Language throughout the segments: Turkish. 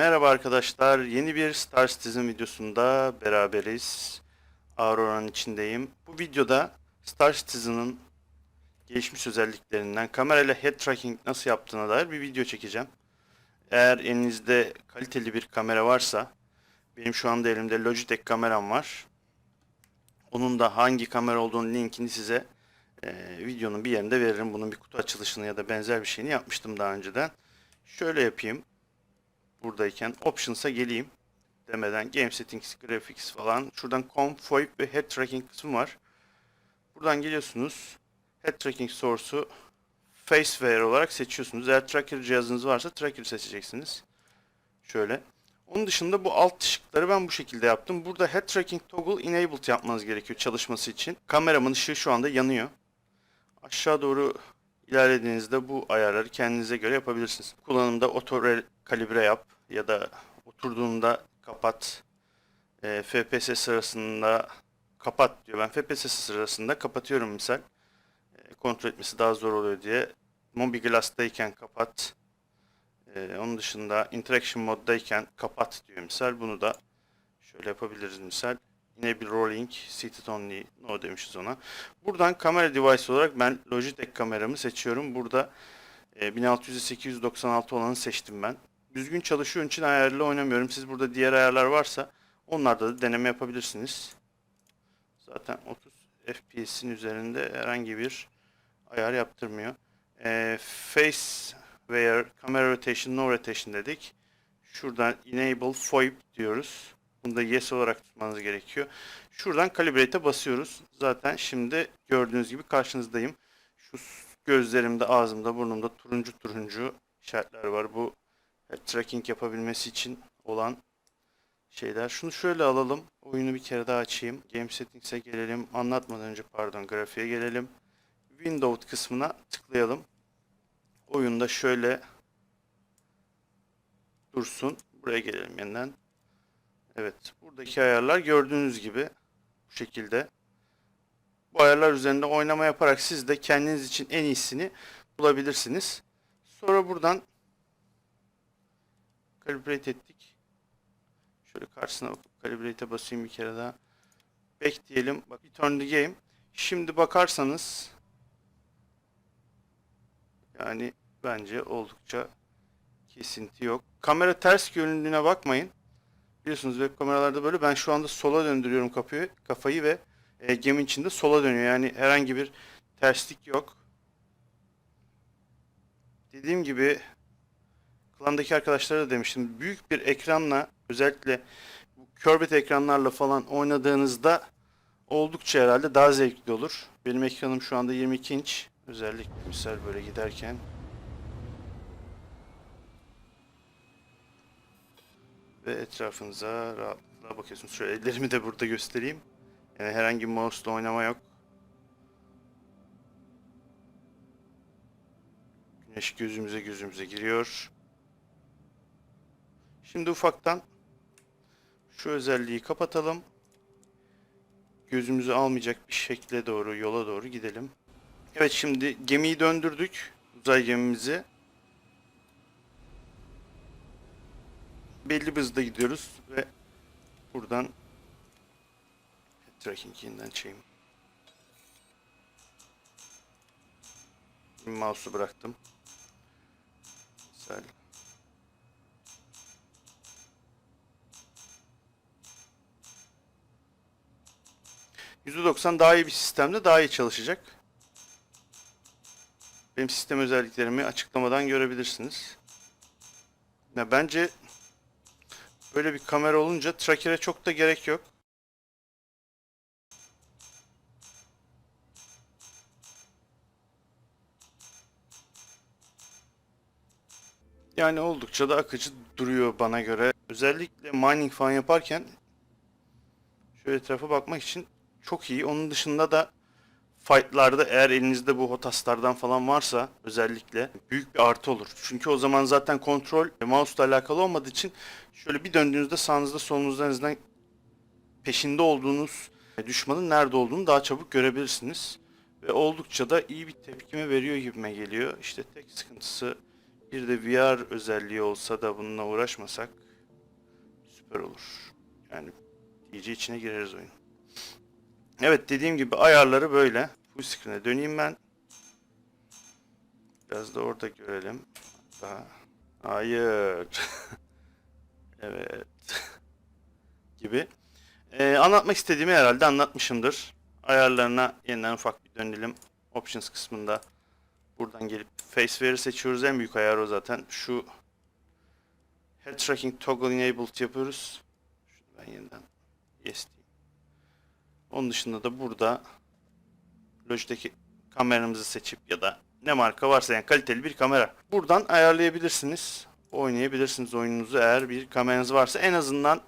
Merhaba arkadaşlar. Yeni bir Star Citizen videosunda beraberiz. Aurora'nın içindeyim. Bu videoda Star Citizen'ın gelişmiş özelliklerinden kamerayla head tracking nasıl yaptığına dair bir video çekeceğim. Eğer elinizde kaliteli bir kamera varsa benim şu anda elimde Logitech kameram var. Onun da hangi kamera olduğunun linkini size e, videonun bir yerinde veririm. Bunun bir kutu açılışını ya da benzer bir şeyini yapmıştım daha önceden. Şöyle yapayım buradayken Options'a geleyim demeden Game Settings, Graphics falan. Şuradan Com, ve Head Tracking kısmı var. Buradan geliyorsunuz. Head Tracking Source'u Faceware olarak seçiyorsunuz. Eğer Tracker cihazınız varsa Tracker seçeceksiniz. Şöyle. Onun dışında bu alt ışıkları ben bu şekilde yaptım. Burada Head Tracking Toggle Enabled yapmanız gerekiyor çalışması için. Kameramın ışığı şu anda yanıyor. Aşağı doğru ilerlediğinizde bu ayarları kendinize göre yapabilirsiniz. Kullanımda re- kalibre yap ya da oturduğunda kapat. E, FPS sırasında kapat diyor. Ben FPS sırasında kapatıyorum misal. E, kontrol etmesi daha zor oluyor diye. Mobiglass'tayken kapat. E, onun dışında interaction moddayken kapat diyor misal. Bunu da şöyle yapabiliriz misal. Bir rolling, seated only, no demişiz ona. Buradan kamera device olarak ben Logitech kameramı seçiyorum. Burada e, 1600-896 olanı seçtim ben. Düzgün çalışıyor için ayarlı oynamıyorum. Siz burada diğer ayarlar varsa onlarda da deneme yapabilirsiniz. Zaten 30 FPS'in üzerinde herhangi bir ayar yaptırmıyor. E, face where camera rotation, no rotation dedik. Şuradan enable FOIP diyoruz. Bunu da yes olarak tutmanız gerekiyor. Şuradan calibrate'e basıyoruz. Zaten şimdi gördüğünüz gibi karşınızdayım. Şu gözlerimde, ağzımda, burnumda turuncu turuncu işaretler var. Bu head tracking yapabilmesi için olan şeyler. Şunu şöyle alalım. Oyunu bir kere daha açayım. Game Settings'e gelelim. Anlatmadan önce pardon grafiğe gelelim. Windows kısmına tıklayalım. Oyunda şöyle dursun. Buraya gelelim yeniden. Evet, buradaki ayarlar gördüğünüz gibi bu şekilde. Bu ayarlar üzerinde oynama yaparak siz de kendiniz için en iyisini bulabilirsiniz. Sonra buradan calibrate ettik. Şöyle karşısına bakıp calibrate'e basayım bir kere daha. Back diyelim. Bak, return the game. Şimdi bakarsanız yani bence oldukça kesinti yok. Kamera ters göründüğüne bakmayın. Biliyorsunuz web kameralarda böyle. Ben şu anda sola döndürüyorum kapıyı, kafayı ve e, gemi içinde sola dönüyor. Yani herhangi bir terslik yok. Dediğim gibi klandaki arkadaşlara da demiştim. Büyük bir ekranla özellikle curved ekranlarla falan oynadığınızda oldukça herhalde daha zevkli olur. Benim ekranım şu anda 22 inç. Özellikle misal böyle giderken ve etrafınıza rahatlıkla bakıyorsunuz. Şöyle ellerimi de burada göstereyim. Yani herhangi bir mouse'la oynama yok. Güneş gözümüze gözümüze giriyor. Şimdi ufaktan şu özelliği kapatalım. Gözümüzü almayacak bir şekle doğru, yola doğru gidelim. Evet şimdi gemiyi döndürdük. Uzay gemimizi. belli bir hızda gidiyoruz ve buradan tracking yeniden çekeyim. Mouse'u bıraktım. Misal. %90 daha iyi bir sistemde daha iyi çalışacak. Benim sistem özelliklerimi açıklamadan görebilirsiniz. Ya bence Böyle bir kamera olunca tracker'e çok da gerek yok. Yani oldukça da akıcı duruyor bana göre. Özellikle mining falan yaparken şöyle etrafa bakmak için çok iyi. Onun dışında da fightlarda eğer elinizde bu hotaslardan falan varsa özellikle büyük bir artı olur. Çünkü o zaman zaten kontrol mouse ile alakalı olmadığı için şöyle bir döndüğünüzde sağınızda solunuzda en azından peşinde olduğunuz düşmanın nerede olduğunu daha çabuk görebilirsiniz. Ve oldukça da iyi bir tepkime veriyor gibime geliyor. İşte tek sıkıntısı bir de VR özelliği olsa da bununla uğraşmasak süper olur. Yani iyice içine gireriz oyun. Evet dediğim gibi ayarları böyle. Full screen'e döneyim ben. Biraz da orada görelim. Daha. Hayır. evet. gibi. Ee, anlatmak istediğimi herhalde anlatmışımdır. Ayarlarına yeniden ufak bir dönelim. Options kısmında buradan gelip Face Veri seçiyoruz. En büyük ayar o zaten. Şu Head Tracking Toggle Enabled yapıyoruz. Şunu ben yeniden yes diyeyim. Onun dışında da burada Logitech'i kameramızı seçip ya da ne marka varsa yani kaliteli bir kamera. Buradan ayarlayabilirsiniz. Oynayabilirsiniz oyununuzu eğer bir kameranız varsa en azından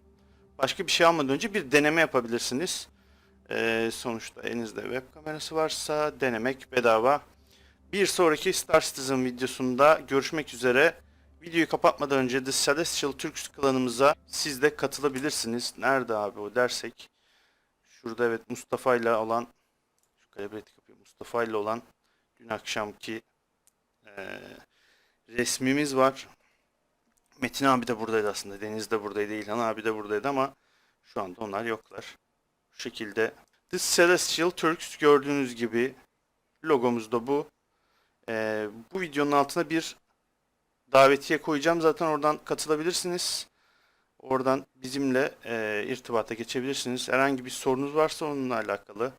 başka bir şey almadan önce bir deneme yapabilirsiniz. Ee, sonuçta elinizde web kamerası varsa denemek bedava. Bir sonraki Star Citizen videosunda görüşmek üzere. Videoyu kapatmadan önce The Celestial Turks klanımıza siz de katılabilirsiniz. Nerede abi o dersek. Şurada evet Mustafa ile olan şu kalibreti kapıyor. Mustafa ile olan dün akşamki eee, resmimiz var. Metin abi de buradaydı aslında. Deniz de buradaydı. İlhan abi de buradaydı ama şu anda onlar yoklar. Bu şekilde The Celestial Turks gördüğünüz gibi logomuz da bu. Eee, bu videonun altına bir davetiye koyacağım. Zaten oradan katılabilirsiniz. Oradan bizimle eee, irtibata geçebilirsiniz. Herhangi bir sorunuz varsa onunla alakalı.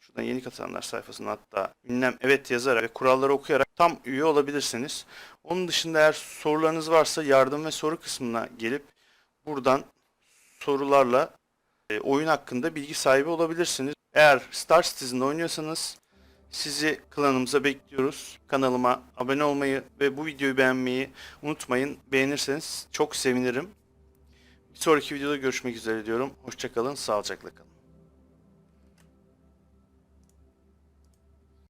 Şuradan yeni katılanlar sayfasına hatta ünlem evet yazarak ve kuralları okuyarak tam üye olabilirsiniz. Onun dışında eğer sorularınız varsa yardım ve soru kısmına gelip buradan sorularla e, oyun hakkında bilgi sahibi olabilirsiniz. Eğer Star Citizen'da oynuyorsanız sizi klanımıza bekliyoruz. Kanalıma abone olmayı ve bu videoyu beğenmeyi unutmayın. Beğenirseniz çok sevinirim. Bir sonraki videoda görüşmek üzere diyorum. Hoşçakalın, sağlıcakla kalın.